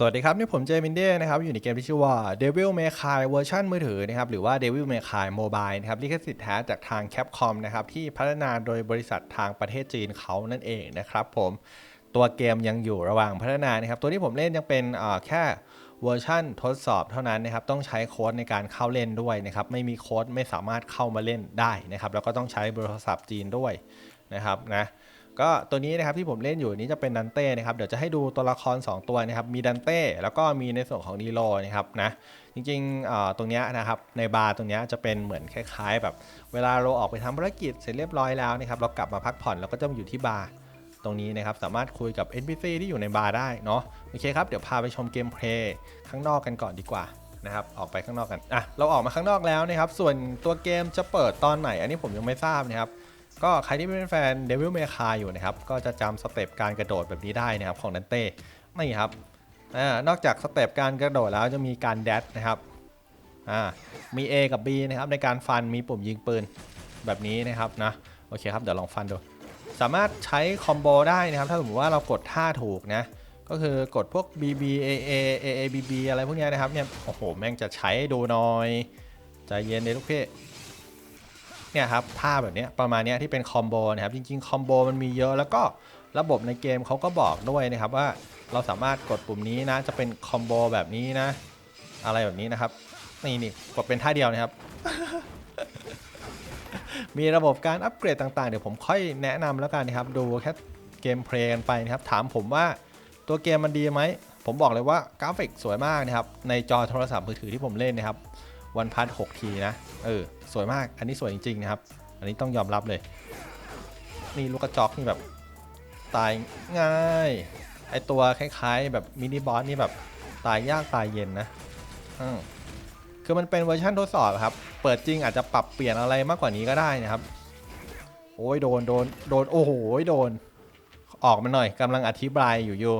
สวัสดีครับ นี่ผมเจมินเด้นะครับ อยู่ในเกมที่ชื่อว่า Devil May Cry เวอร์ชันมือถือนะครับ หรือว่า Devil May Cry Mobile นะครับ ลิขสิทธิ์แท้จากทาง Capcom นะครับ ที่พัฒนาโดยบริษัททางประเทศจีนเขานั่นเองนะครับผมตัวเกมยังอยู่ระหว่างพัฒนานะครับ ตัวที่ผมเล่นยังเป็นแค่เวอร์ชันทดสอบเท่านั้นนะครับ ต้องใช้โค้ดในการเข้าเล่นด้วยนะครับ ไม่มีโค้ดไม่สามารถเข้ามาเล่นได้นะครับ แล้วก็ต้องใช้บร์โทรศัพท์จีนด้วยนะครับนะ ก็ตัวนี้นะครับที่ผมเล่นอยู่นี้จะเป็นดันเต้นะครับเดี๋ยวจะให้ดูตัวละคร 2 ตัวนะครับมีดันเต้แล้วก็มีในส่วนของนีโรนะครับนะจริงๆเอ่อตรงนี้นะครับในบาร์ตรงนี้จะเป็นเหมือนคล้าย ๆ แบบเวลาเราออกไปทำภารกิจเสร็จเรียบร้อยแล้วนะครับเรากลับมาพักผ่อนเราก็จะมาอยู่ที่บาร์ตรงนี้นะครับสามารถคุยกับ NPC ที่อยู่ในบาร์ได้เนาะโอเคครับเดี๋ยวพาไปชมเกมเพลย์ข้างนอกกันก่อนดีกว่านะครับออกไปข้างนอกกันอะเราออกมาข้างนอกแล้วนะครับส่วนตัวเกมจะเปิดตอนไหน อันนี้ผมยังไม่ทราบนะครับ ก็ใครที่เป็นแฟน Devil May Cry อยู่นะครับ ก็จะจำสเต็ปการกระโดดแบบนี้ได้นะครับของดันเต้นี่ครับอนอกจากสเต็ปการกระโดดแล้วจะมีการแดดนะครับมี A กับ B นะครับในการฟันมีปุ่มยิงปืนแบบนี้นะครับนะโอเคครับเดี๋ยวลองฟันดู สามารถใช้คอมโบได้นะครับถ้าสมมติว่าเรากดท่าถูกนะก็คือกดพวก BB AA AA BB อะไรพวกนี้นะครับเนี่ยโอ้โหแม่งจะใช้ดูหน่อยใจเย็นเลยลูกพี่ เนี่ยครับท่าแบบนี้ประมาณนี้ที่เป็นคอมโบนะครับจริงๆคอมโบมันมีเยอะแล้วก็ระบบในเกมเขาก็บอกด้วยนะครับว่าเราสามารถกดปุ่มนี้นะจะเป็นคอมโบแบบนี้นะ อะไรแบบนี้นะครับนี่นี่กดเป็นท่าเดียวนะครับ มีระบบการอัปเกรดต่างๆ เดี๋ยวผมค่อยแนะนำแล้วกันนะครับ ดูแค่เกมเพลย์กันไปนะครับ ถามผมว่าตัวเกมมันดีไหม ผมบอกเลยว่ากราฟิกสวยมากนะครับ ในจอโทรศัพท์มือถือที่ผมเล่นนะครับ วันพัท6ทีนะ เออ สวยมาก อันนี้สวยจริงๆนะครับ อันนี้ต้องยอมรับเลย นี่ลูกกระจอกนี่แบบ ตายง่าย ไอตัวคล้ายๆ แบบมินิบอสนี่แบบตายยากตายเย็นนะ อืมคือมันเป็นเวอร์ชันทดสอบครับ เปิดจริงอาจจะปรับเปลี่ยนอะไรมากกว่านี้ก็ได้นะครับ โอ้ยโดนโดนโดนโอ้โหโดน ออกมาหน่อยกำลังอธิบายอยู่อยู่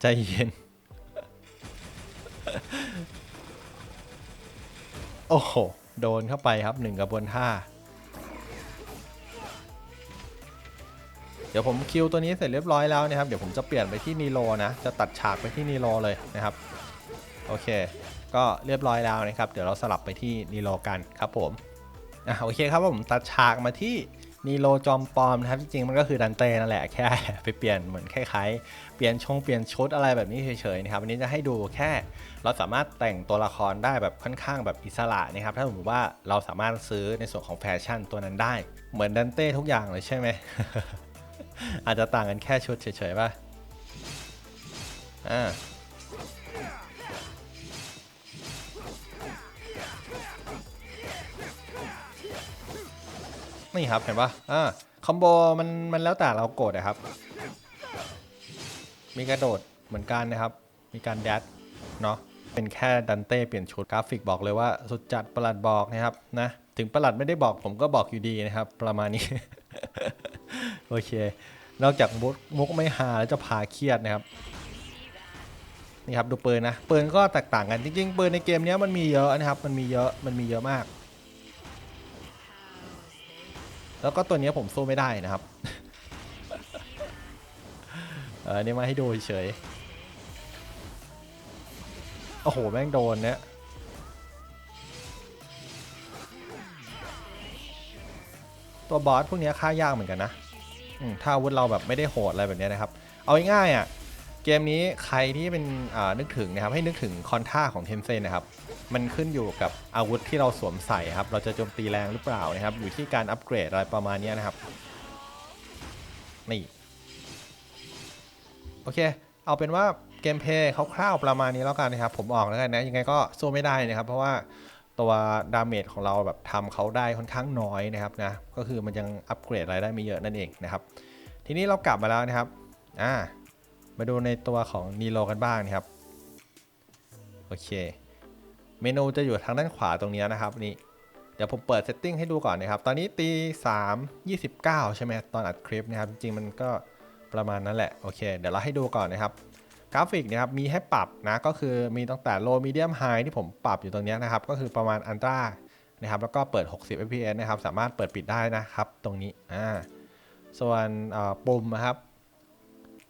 ใจเย็น โอ้โห โดนเข้าไปครับหนึ่งกระบวนท่าเดี๋ยวผมคิวตัวนี้เสร็จเรียบร้อยแล้วนะครับ เดี๋ยวผมจะเปลี่ยนไปที่นีโรนะ จะตัดฉากไปที่นีโรเลยนะครับ โอเค ก็เรียบร้อยแล้วนะครับ เดี๋ยวเราสลับไปที่นีโรกันครับผม อะโอเคครับผมตัดฉากมาที่ นีโรจอมปลอมนะครับจริงๆมันก็คือดันเต้นั่นแหละแค่ไปเปลี่ยนเหมือนคล้ายๆเปลี่ยนชงเปลี่ยนชุดอะไรแบบนี้เฉยๆนะครับวันนี้จะให้ดูแค่ เราสามารถแต่งตัวละครได้แบบค่อนข้างแบบอิสระนะครับถ้าสมมติว่าเราสามารถซื้อในส่วนของแฟชั่นตัวนั้นได้ เหมือนดันเต้ทุกอย่างเลยใช่ไหมอาจจะต่างกันแค่ชุดเฉยๆป่ะอ่า นี่ครับเห็นปะอ่าคอมโบมันมันแล้วแต่เรากดนะครับ มีกระโดดเหมือนกันนะครับ มีการแดดเนาะเป็นแค่ดันเต้เปลี่ยนชุดกราฟิกบอกเลยว่าสุดจัดประหลัดบอกนะครับนะถึงประหลัดไม่ได้บอกผมก็บอกอยู่ดีนะครับ ประมาณนี้ โอเค นอกจากมุกมุกไม่หาแล้วจะพาเครียดนะครับนี่ครับดูปืนนะปืนก็แตกต่างกันจริงๆปืนในเกมนี้มันมีเยอะนะครับ มันมีเยอะมันมีเยอะมาก แล้วก็ตัวนี้ผมสู้ไม่ได้นะครับ เออนี่มาให้ดูเฉยๆโอ้โห แม่งโดนเนี่ยตัวบอสพวกนี้ฆ่ายากเหมือนกันนะอืมถ้าอาวุธเราแบบไม่ได้โหดอะไรแบบนี้นะครับ เอาง่ายๆอะ เกมนี้ใครที่เป็นนึกถึงนะครับให้นึกถึงคอนท่าของเทนเซนนะครับ มันขึ้นอยู่กับอาวุธที่เราสวมใส่ครับ เราจะโจมตีแรงหรือเปล่านะครับ อยู่ที่การอัปเกรดอะไรประมาณนี้นะครับ นี่ โอเค เอาเป็นว่าเกมเพย์คร่าวๆประมาณนี้แล้วกันนะครับ ผมออกแล้วกันนะ ยังไงก็สู้ไม่ได้นะครับ เพราะว่าตัวดาเมจของเราแบบทำเขาได้ค่อนข้างน้อยนะครับนะ ก็คือมันยังอัปเกรดอะไรได้ไม่เยอะนั่นเองนะครับ ทีนี้เรากลับมาแล้วนะครับ อ่า มาดูในตัวของนีโรกันบ้างนะครับ โอเค เมนูจะอยู่ทางด้านขวาตรงนี้นะครับนี่ เดี๋ยวผมเปิดเซตติ้งให้ดูก่อนนะครับ ตอนนี้ตี3 29ใช่ไหมตอนอัดคลิปนะครับ จริงๆมันก็ประมาณนั้นแหละ โอเค เดี๋ยวเราให้ดูก่อนนะครับ กราฟิกนะครับ มีให้ปรับนะ ก็คือมีตั้งแต่ low medium high ที่ผมปรับอยู่ตรงนี้นะครับ ก็คือประมาณ ultra นะครับ แล้วก็เปิด 60 fps นะครับ สามารถเปิดปิดได้นะครับ ตรงนี้ อ่า ส่วนเอ่อปุ่มนะครับ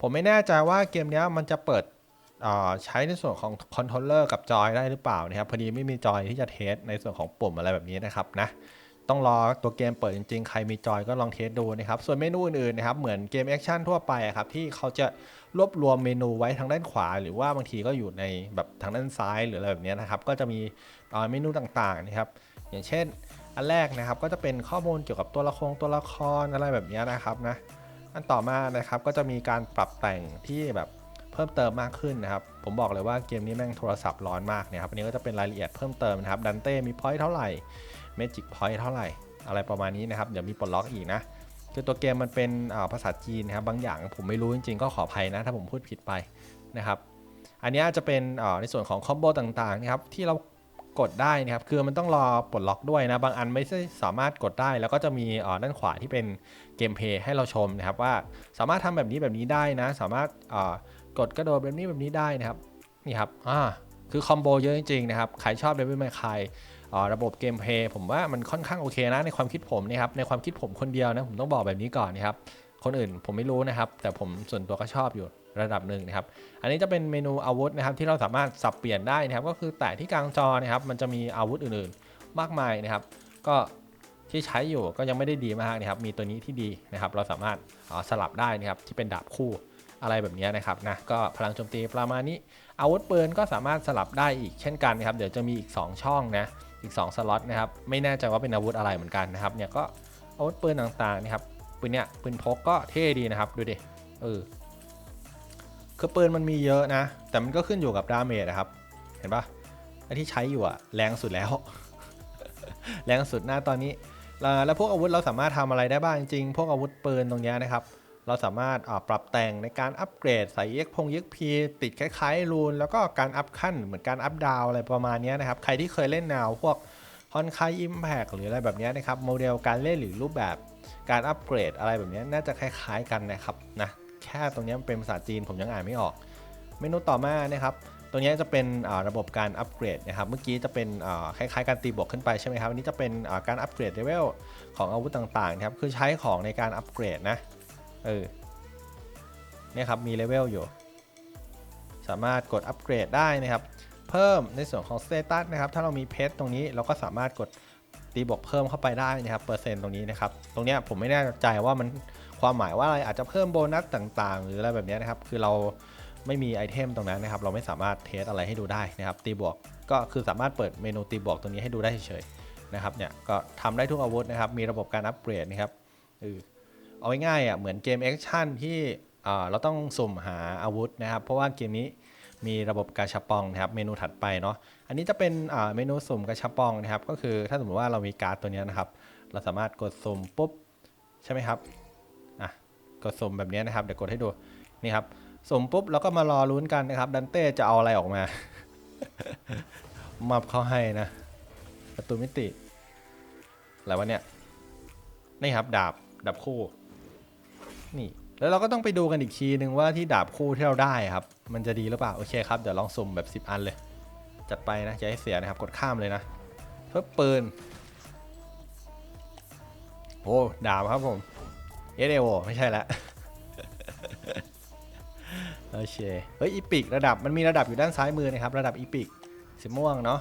ผมไม่แน่ใจว่าเกมนี้มันจะเปิดใช้ในส่วนของคอนโทรลเลอร์กับจอยได้หรือเปล่านะครับ พอดีไม่มีจอยที่จะเทสในส่วนของปุ่มอะไรแบบนี้นะครับนะต้องรอตัวเกมเปิดจริงๆ ใครมีจอยก็ลองเทสดูนะครับ ส่วนเมนูอื่นๆนะครับ เหมือนเกมแอคชั่นทั่วไปอะครับ ที่เขาจะรวบรวมเมนูไว้ทางด้านขวา หรือว่าบางทีก็อยู่ในแบบทางด้านซ้ายหรืออะไรแบบนี้นะครับ ก็จะมีเมนูต่างๆนะครับ อย่างเช่น อันแรกนะครับ ก็จะเป็นข้อมูลเกี่ยวกับตัวละครตัวละครอะไรแบบนี้นะครับนะ อันต่อมานะครับก็จะมีการปรับแต่งที่แบบเพิ่มเติมมากขึ้นนะครับ ผมบอกเลยว่าเกมนี้แม่งโทรศัพท์ร้อนมากนะครับอันนี้ก็จะเป็นรายละเอียดเพิ่มเติมนะครับดันเต้มีพอยต์เท่าไหร่เมจิกพอยต์เท่าไหร่ อะไรประมาณนี้นะครับ เดี๋ยวมีปลดล็อกอีกนะคือตัวเกมมันเป็นอ่าภาษาจีนนะครับบางอย่างผมไม่รู้จริงๆ ก็ขออภัยนะ ถ้าผมพูดผิดไปนะครับ อันนี้จะเป็นอ่าในส่วนของคอมโบต่างๆนะครับที่เรา กดได้นะครับ คือมันต้องรอปลดล็อกด้วยนะ บางอันไม่ใช่สามารถกดได้ แล้วก็จะมีอ่าด้านขวาที่เป็นเกมเพย์ให้เราชมนะครับ ว่าสามารถทำแบบนี้แบบนี้ได้นะ สามารถอ่ากดกระโดดแบบนี้แบบนี้ได้นะครับ นี่ครับ อ่า คือคอมโบเยอะจริงๆนะครับ ใครชอบ Devil May Cry อ่าระบบเกมเพย์ผมว่ามันค่อนข้างโอเคนะในความคิดผมนะครับ ในความคิดผมคนเดียวนะ ผมต้องบอกแบบนี้ก่อนนะครับ คนอื่นผมไม่รู้นะครับ แต่ผมส่วนตัวก็ชอบอยู่ ระดับหนึ่งนะครับ อันนี้จะเป็นเมนูอาวุธนะครับที่เราสามารถสับเปลี่ยนได้นะครับ ก็คือแตะที่กลางจอนะครับ มันจะมีอาวุธอื่นๆ มากมายนะครับ ก็ที่ใช้อยู่ก็ยังไม่ได้ดีมากนะครับ มีตัวนี้ที่ดีนะครับ เราสามารถสลับได้นะครับที่เป็นดาบคู่อะไรแบบนี้นะครับนะก็พลังโจมตีประมาณนี้ อาวุธปืนก็สามารถสลับได้อีกเช่นกันนะครับ เดี๋ยวจะมีอีก 2 ช่องนะอีก 2 สล็อตนะครับ ไม่แน่ใจว่าเป็นอาวุธอะไรเหมือนกันนะครับเนี่ยก็อาวุธปืนต่างๆนะครับปืนเนี้ยปืนพกก็เท่ดีนะครับดูดิเออ คือปืนมันมีเยอะนะ แต่มันก็ขึ้นอยู่กับดาเมจนะครับ เห็นปะไอที่ใช้อยู่อะแรงสุดแล้ว แรงสุดหน้าตอนนี้ แล้วพวกอาวุธเราสามารถทำอะไรได้บ้างจริงๆพวกอาวุธปืนตรงนี้นะครับ เราสามารถปรับแต่งในการอัปเกรดใส่เย็กพงเย็กพีติดคล้ายๆรูน แล้วก็การอัพขั้นเหมือนการอัพดาวอะไรประมาณนี้นะครับ ใครที่เคยเล่นแนวพวกฮอนคายอิมแพกหรืออะไรแบบนี้นะครับ โมเดลการเล่นหรือรูปแบบการอัปเกรดอะไรแบบนี้น่าจะคล้าย ๆ กันนะครับนะ แค่ตรงนี้เป็นภาษาจีนผมยังอ่านไม่ออก เมนูต่อมานะครับตัวเนี้จะเป็นระบบการอัปเกรดนะครับ เมื่อกี้จะเป็นคล้ายๆการตีบวกขึ้นไปใช่ไหมครับ อันนี้จะเป็นการอัปเกรดเลเวลของอาวุธต่างๆนะครับ คือใช้ของในการอัปเกรดนะ เออ เนี่ยครับ มีเลเวลอยู่ สามารถกดอัปเกรดได้นะครับ เพิ่มในส่วนของสเตตัสนะครับ ถ้าเรามีเพชรตรงนี้เราก็สามารถกดตีบวกเพิ่มเข้าไปได้นะครับ เปอร์เซ็นต์ตรงนี้นะครับ ตรงนี้ผมไม่แน่ใจว่ามัน ความหมายว่าอะไรอาจจะเพิ่มโบนัสต่างๆ หรืออะไรแบบนี้นะครับ คือเราไม่มีไอเทมตรงนั้นนะครับ เราไม่สามารถเทสอะไรให้ดูได้นะครับ ตีบวกก็คือสามารถเปิดเมนูตีบวกตรงนี้ให้ดูได้เฉยๆนะครับ เนี่ยก็ทำได้ทุกอาวุธนะครับ มีระบบการอัปเกรดนะครับเออเอาง่ายๆอะเหมือนเกมแอคชั่นที่เราต้องสุ่มหาอาวุธนะครับ เพราะว่าเกมนี้มีระบบกาชาปองนะครับ เมนูถัดไปเนาะ อันนี้จะเป็นเมนูสุ่มกาชาปองนะครับ ก็คือถ้าสมมติว่าเรามีการ์ดตัวนี้นะครับ เราสามารถกดสุ่มปุ๊บใช่ไหมครับ กดสมแบบนี้นะครับ เดี๋ยวกดให้ดูนี่ครับสมปุ๊บแล้วก็มารอลุ้นกันนะครับ ดันเต้จะเอาอะไรออกมา มับเขาให้นะ ประตูมิติอะไรวะเนี่ยนี่ครับดาบดาบคู่ นี่แล้วเราก็ต้องไปดูกันอีกทีนึงว่าที่ดาบคู่ที่เราได้ครับ มันจะดีหรือเปล่าโอเคครับเดี๋ยวลองสุ่มแบบ 10 อันเลย จัดไปนะอย่าให้เสียนะครับกดข้ามเลยนะเพิ่มปืนโอ้ดาบครับผม เอเดโอไม่ใช่ละโอเค เฮ้ยอีพิกระดับมันมีระดับอยู่ด้านซ้ายมือนะครับ ระดับอีพิกสีม่วงเนาะ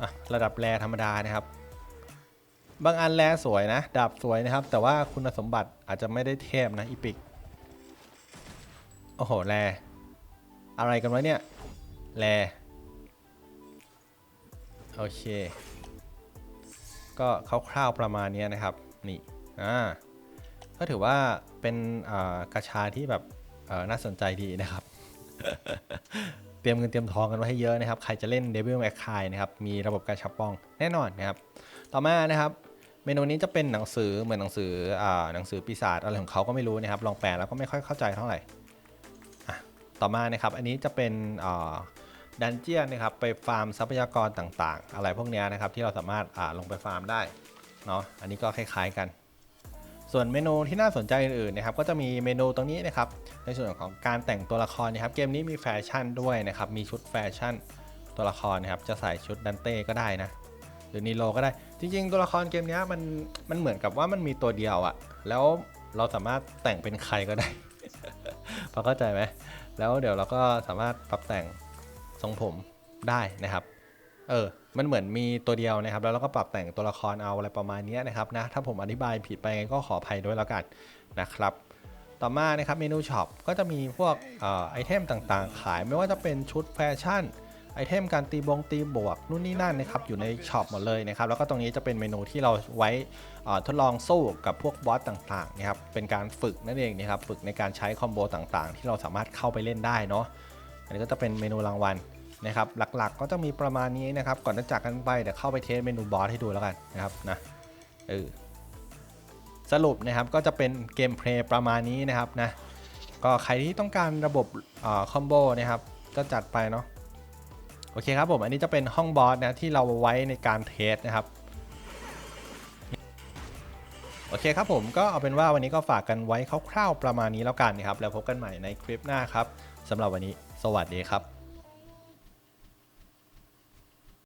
อะระดับแรธรรมดานะครับ บางอันแลสวยนะ ดาบสวยนะครับ แต่ว่าคุณสมบัติอาจจะไม่ได้เทพนะอีพิกโอ้โหแลอะไรกันวะเนี่ยแลโอเค ก็คร่าวๆประมาณนี้นะครับ นี่ อ่าก็ถือว่าเป็นกระชาที่แบบน่าสนใจดีนะครับ เตรียมเงินเตรียมทองกันไว้ให้เยอะนะครับ ใครจะเล่น Devil May Cry นะครับ มีระบบการชับปองแน่นอนนะครับ ต่อมานะครับ เมนูนี้จะเป็นหนังสือเหมือนหนังสืออ่าหนังสือปีศาจอะไรของเขาก็ไม่รู้นะครับ ลองแปลแล้วก็ไม่ค่อยเข้าใจเท่าไหร่ต่อมานะครับ อันนี้จะเป็นดันเจียนนะครับ ไปฟาร์มทรัพยากรต่างๆ อะไรพวกเนี้ยนะครับที่เราสามารถลงไปฟาร์มได้เนาะ อันนี้ก็คล้ายๆกัน ส่วนเมนูที่น่าสนใจอื่นๆนะครับก็จะมีเมนูตรงนี้นะครับในส่วนของการแต่งตัวละครนะครับเกมนี้มีแฟชั่นด้วยนะครับมีชุดแฟชั่นตัวละครนะครับจะใส่ชุดดันเต้ก็ได้นะหรือนีโลก็ได้ จริง ๆ ตัวละครเกมนี้มันมันเหมือนกับว่ามันมีตัวเดียวอะแล้วเราสามารถแต่งเป็นใครก็ได้พอเข้าใจไหมแล้วเดี๋ยวเราก็สามารถปรับแต่งทรงผมได้นะครับ เออ มันเหมือนมีตัวเดียวนะครับ แล้วเราก็ปรับแต่งตัวละครเอาอะไรประมาณนี้นะครับนะ ถ้าผมอธิบายผิดไปไงก็ขออภัยด้วยแล้วกันนะครับ ต่อมานะครับเมนูช็อปก็จะมีพวกอไอเทมต่างๆ ขายไม่ว่าจะเป็นชุดแฟชั่นไอเทมการตีบงตีบวกนู่นนี่นั่นนะครับอยู่ในช็อปหมดเลยนะครับแล้วก็ตรงนี้จะเป็นเมนูที่เราไว้ทดลองสู้กับพวกบอสต่างๆนะครับเป็นการฝึกนั่นเองนะครับฝึกในการใช้คอมโบต่างๆ ที่เราสามารถเข้าไปเล่นได้เนาะอันนี้ก็จะเป็นเมนูรางวัล นะครับหลักๆ ก็จะมีประมาณนี้นะครับ ก่อนจะจากกันไปเดี๋ยวเข้าไปเทสเมนูบอสให้ดูแล้วกันนะครับนะเออสรุปนะครับก็จะเป็นเกมเพลย์ประมาณนี้นะครับนะก็ใครที่ต้องการระบบคอมโบนะครับก็จัดไปเนาะโอเคครับผมอันนี้จะเป็นห้องบอสนะที่เราไว้ในการเทสนะครับโอเคครับผมก็เอาเป็นว่าวันนี้ก็ฝากกันไว้คร่าวๆประมาณนี้แล้วกันนะครับแล้วพบกันใหม่ในคลิปหน้าครับสำหรับวันนี้ สวัสดีครับ